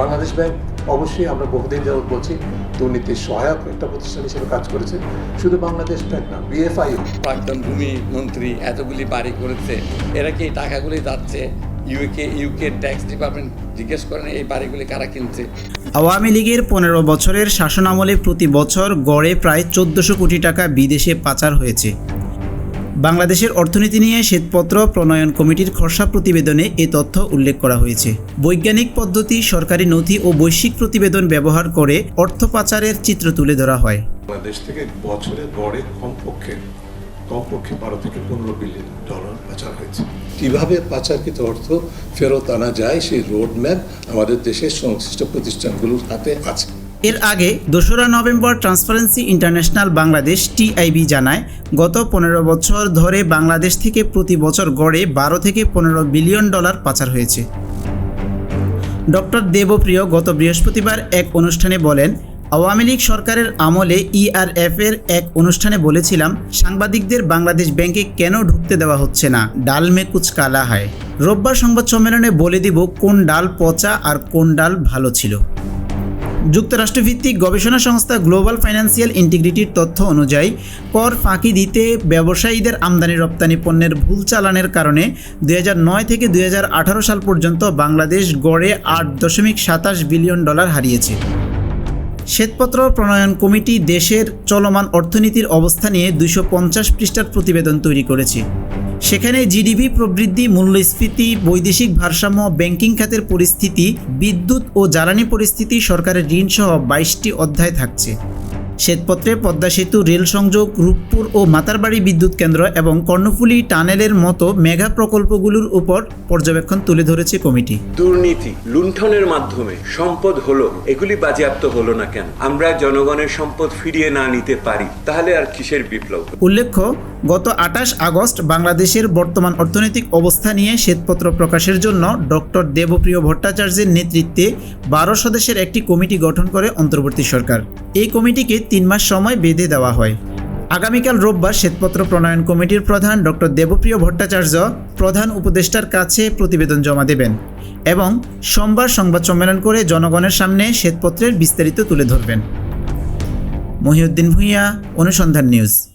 Bangladesh bank অবশ্যই আমরা বহুদিন যাবত বলছি দুর্নীতির সহায়ক একটা প্রতিষ্ঠান হিসেবে কাজ করেছে। শুধু বাংলাদেশ ব্যাংক না বিএফআইও প্রাক্তন ভূমি মন্ত্রী এতগুলি বাড়ি করেছে। এরা কি এই টাকাগুলি যাচ্ছে? ইউকে ইউকে ট্যাক্স ডিপার্টমেন্ট জিজ্ঞেস করেন এই বাড়িগুলি কারা কিনছে? আওয়ামী লীগের পনেরো বছরের শাসনামলে প্রতি বছর গড়ে প্রায় চোদ্দশো কোটি টাকা বিদেশে পাচার হয়েছে। বাংলাদেশের অর্থনীতি নিয়ে শ্বেতপত্র প্রণয়ন কমিটির খসড়া প্রতিবেদনে এ তথ্য উল্লেখ করা হয়েছে। বৈজ্ঞানিক পদ্ধতি, সরকারি নথি ও বৈশ্বিক প্রতিবেদন ব্যবহার করে অর্থ পাচারের চিত্র তুলে ধরা হয়। বাংলাদেশ থেকে বছরে গড়ে কমপক্ষে কমপক্ষে বারো থেকে পনেরো বিলিয়ন ডলার পাচার হয়েছে। কীভাবে পাচারকৃত অর্থ ফেরত আনা যায় সেই রোড ম্যাপ আমাদের দেশের সংশ্লিষ্ট প্রতিষ্ঠানগুলোর হাতে আছে। এর আগে দোসরা November Transparency International Bangladesh TIB জানায়, গত পনেরো বছর ধরে বাংলাদেশ থেকে প্রতি বছর গড়ে বারো থেকে পনেরো বিলিয়ন ডলার পাচার হয়েছে। ডক্টর দেবপ্রিয় গত বৃহস্পতিবার এক অনুষ্ঠানে বলেন, আওয়ামী লীগ সরকারের আমলে ইআরএফ এর এক অনুষ্ঠানে বলেছিলাম, সাংবাদিকদের বাংলাদেশ ব্যাংকে কেন ঢুকতে দেওয়া হচ্ছে না? ডাল মে কুচ কালা হয়। রোববার সংবাদ সম্মেলনে বলে দিব কোন ডাল পচা আর কোন ডাল ভালো ছিল। যুক্তরাষ্ট্রভিত্তিক গবেষণা সংস্থা গ্লোবাল ফাইন্যান্সিয়াল ইন্টিগ্রিটির তথ্য অনুযায়ী, কর ফাঁকি দিতে ব্যবসায়ীদের আমদানি রপ্তানি পণ্যের ভুল চালানের কারণে দু হাজার নয় থেকে দু হাজার আঠারো সাল পর্যন্ত বাংলাদেশ গড়ে আট দশমিক সাতাশ বিলিয়ন ডলার হারিয়েছে। শ্বেতপত্র প্রণয়ন কমিটি দেশের চলমান অর্থনীতির অবস্থা নিয়ে দুশো পঞ্চাশ পৃষ্ঠার প্রতিবেদন তৈরি করেছে। সেখানে জিডিপি প্রবৃদ্ধি, মূল্যস্ফীতি, বৈদেশিক ভারসাম্য, ব্যাংকিং খাতের পরিস্থিতি, বিদ্যুৎ ও জ্বালানি পরিস্থিতি সরকারের ঋণ সহ বাইশটি অধ্যায় থাকছে। শ্বেতপত্রে পদ্মা সেতু রেল সংযোগ রূপপুর ও মাতারবাড়ি বিদ্যুৎ কেন্দ্র এবং কর্ণফুলী টানেলের মতো মেগা প্রকল্পগুলোর উপর পর্যবেক্ষণ তুলে ধরেছে কমিটি। দুর্নীতি লুণ্ঠনের মাধ্যমে সম্পদ হলো এগুলি বাজেয়াপ্ত হলো না কেন? আমরা জনগণের সম্পদ ফিরিয়ে না নিতে পারি তাহলে আর কিসের বিপ্লব? উল্লেখ্য গত আঠাশ আগস্ট বাংলাদেশের বর্তমান অর্থনৈতিক অবস্থা নিয়ে শ্বেতপত্র প্রকাশের জন্য ডক্টর দেবপ্রিয় ভট্টাচার্যের নেতৃত্বে বারো সদস্যের একটি কমিটি গঠন করে অন্তর্বর্তী সরকার। এই কমিটিকে তিন মাস সময় বেঁধে দেওয়া হয়। আগামীকাল রোববার শ্বেতপত্র প্রণয়ন কমিটির প্রধান ডক্টর দেবপ্রিয় ভট্টাচার্য প্রধান উপদেষ্টার কাছে প্রতিবেদন জমা দেবেন এবং সোমবার সংবাদ সম্মেলন করে জনগণের সামনে শ্বেতপত্রের বিস্তারিত তুলে ধরবেন। মহিউদ্দিন ভূঁইয়া, অনুসন্ধান নিউজ।